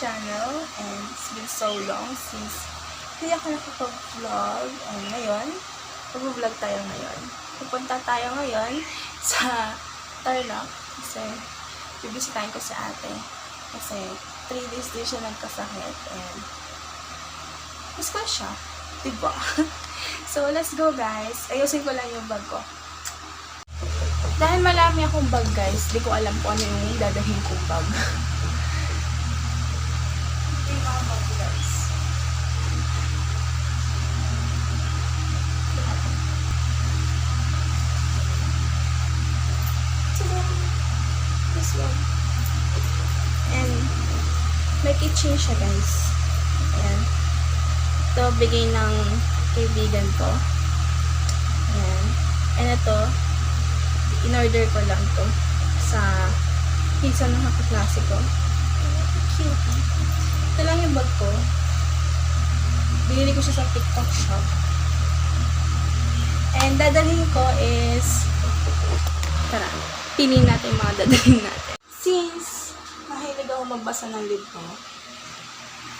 channel and it's been so long since hindi ako nakapag-vlog and ngayon, mag-vlog tayo ngayon. Pupunta tayo ngayon sa Tarlac kasi bibisitahin ko si ate kasi 3 days din siya nagkasakit and miss ko siya. Diba? so, let's go guys. Ayusin ko lang yung bag ko. Dahil malami akong bag guys, di ko alam kung ano yung dadahin kong bag. this one. And, may kitchen siya guys. Ayan. Ito, bigay ng kaibigan ko. Ayan. And ito, in-order ko lang to sa pizza ng kaklase ko. Cute. Ito lang yung bag ko. Binili ko siya sa TikTok shop. And dadalhin ko is pili natin mga dadalhin natin. Since mahilig ako magbasa ng libro,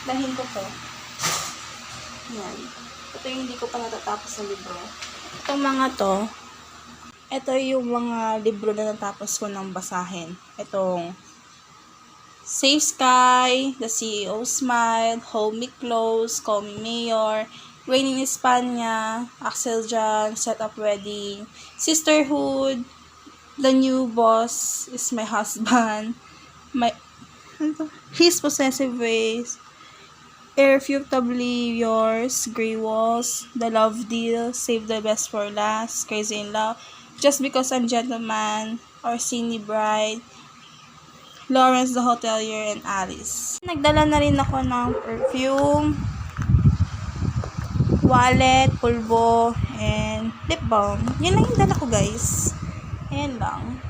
dalhin ko to. Yan. Ito yung hindi ko pa natatapos sa libro. Itong mga to, ito yung mga libro na natapos ko ng basahin. Itong Safe Sky, The CEO Smile, Hold Me Close, Call Me Mayor, Rain in Espana, Axel John, Set Up Wedding, Sisterhood, The New Boss is My Husband, My ano? His Possessive Ways, Irrefutably Yours, Grey Walls, The Love Deal, Save the Best for Last, Crazy in Love, Just Because I'm Gentleman, Orsini Bride, Lawrence the Hotelier, and Alice. Nagdala na rin ako ng perfume, wallet, pulbo, and lip balm. Yun lang yung dala ko, guys. Ayan lang.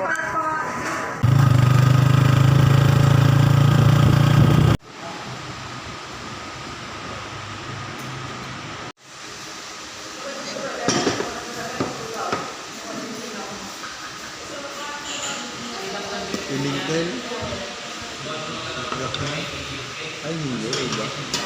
C4 po. Pilintel. Ay, hindi. Iba. Nakayun